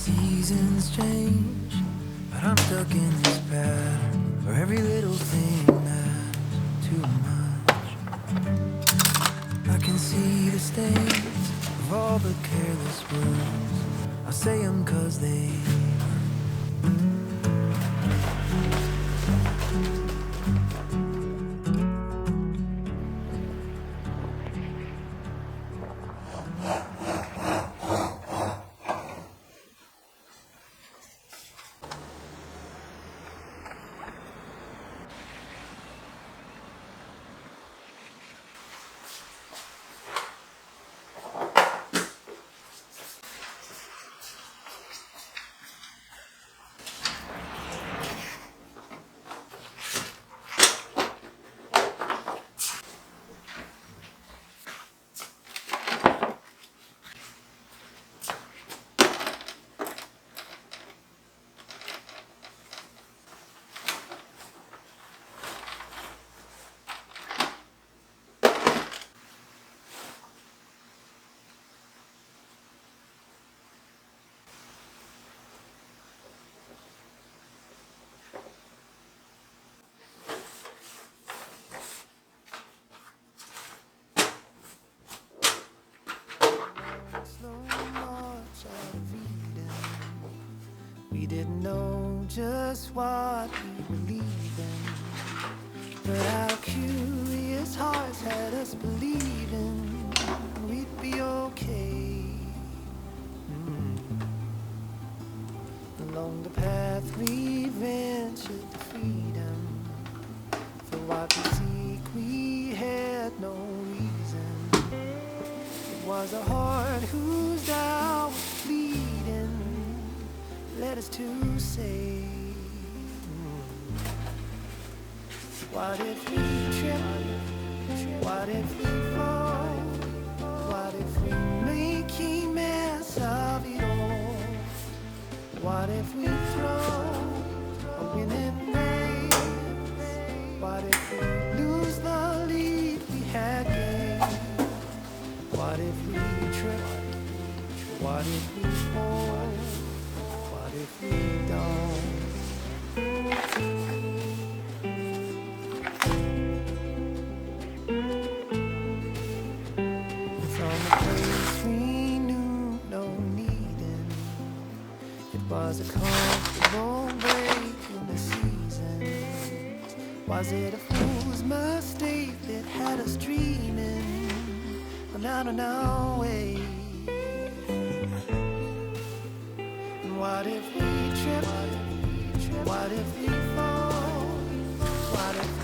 Seasons change, but I'm stuck in this pattern where every little thing matters too much. I can see the stains of all the careless words. I say them cause they just what we believed in. But our curious hearts had us believing we'd be okay. Mm. Along the path we ventured to freedom. For what we seek, we had no reason. It was a heart whose doubt was bleeding, led us to say, What if we trip? What if we fall? What if we make a mess of it all? What if we throw a winning race? What if we lose the lead we had gained? What if we trip? What if we fall? Was it a fool's mistake that had us dreaming? Well, out on our way. And what if we trip? What if we fall? What if